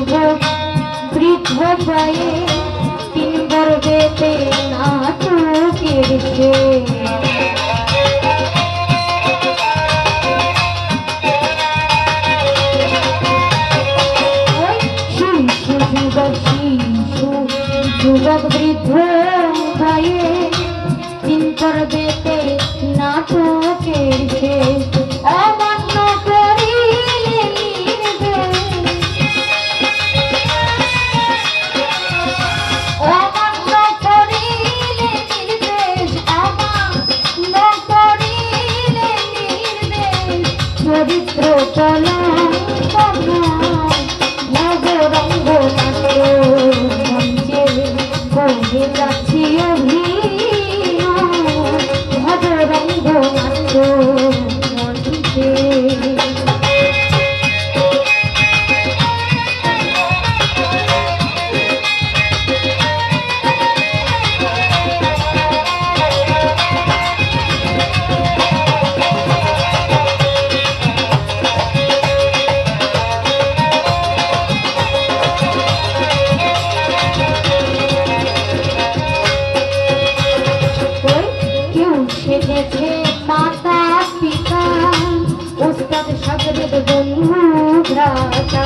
যুবক বৃদ্ধ পায়ে তিন গর্বেতে না চুকেছে যুবক বৃদ্ধ পায়ে তিন গর্বেতে चंद्राचा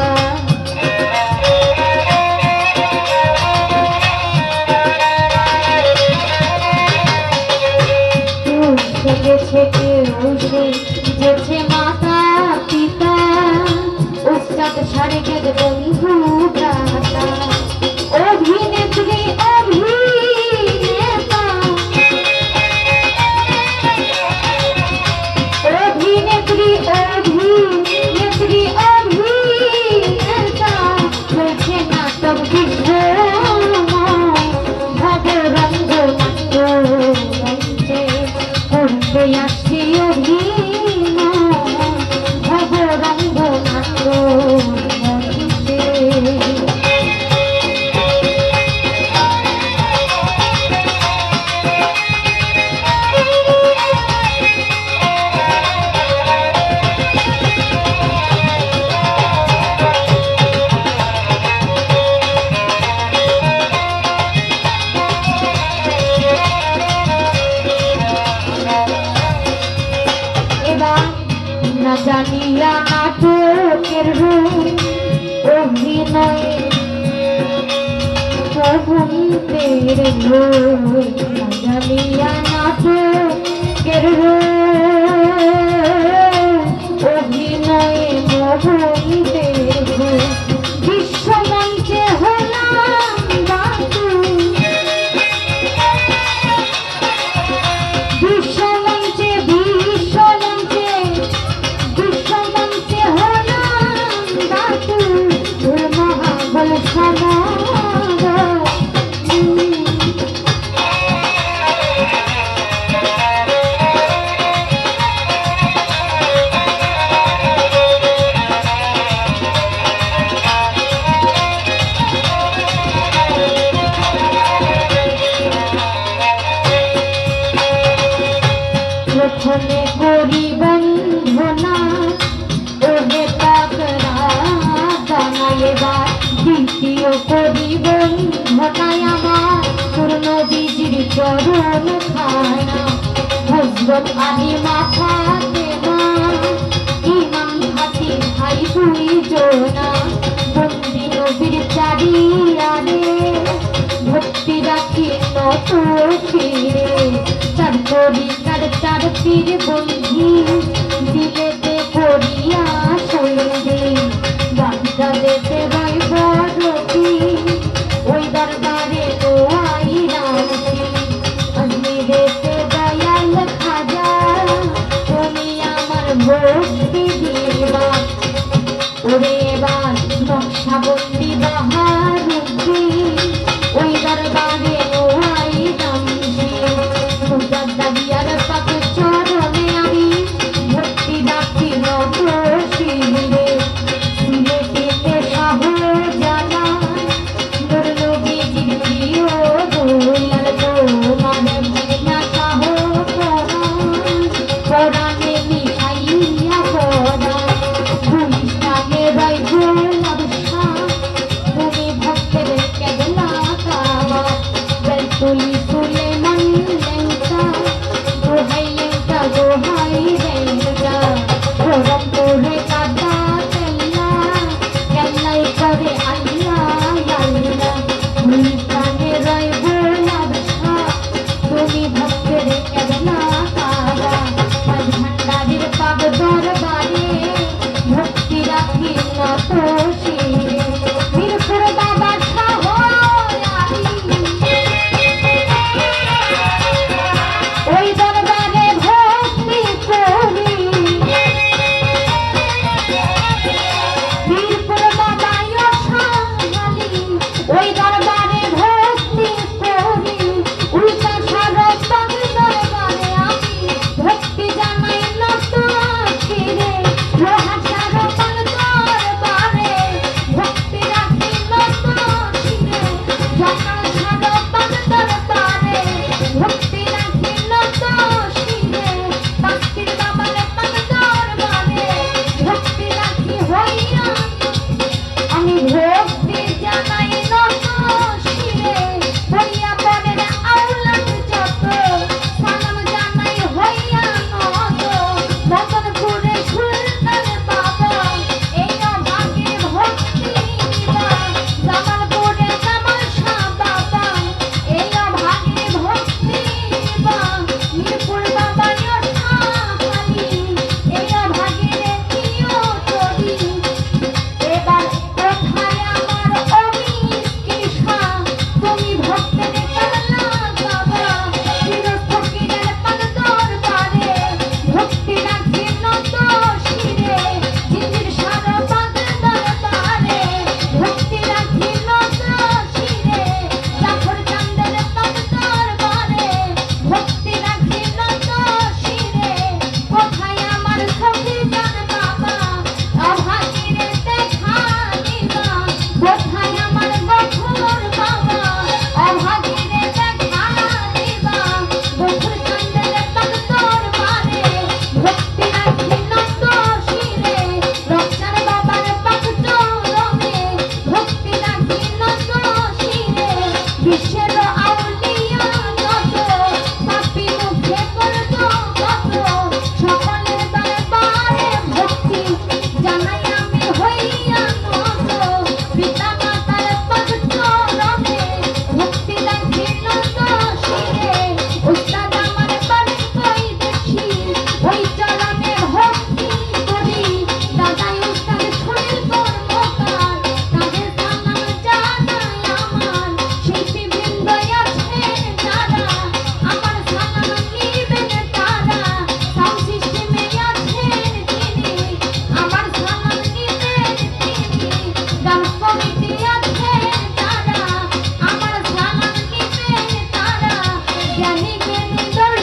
घूमते रहो मजा मिया नाचो के रहो প্রথমে করি বন্ধনা ওরে পাকরা দানালেবা দ্বিতীয় করি বন্ধনায় আমার পূর্ণ বীজির চরণ খানা। হজরত আলী মাথা দেবা ইমাম হাতি ভাই দুই জোনা। তার বন্ধু দিলেতে করিয়া সন্ধি বাগদাদেতে Oh, Thank you.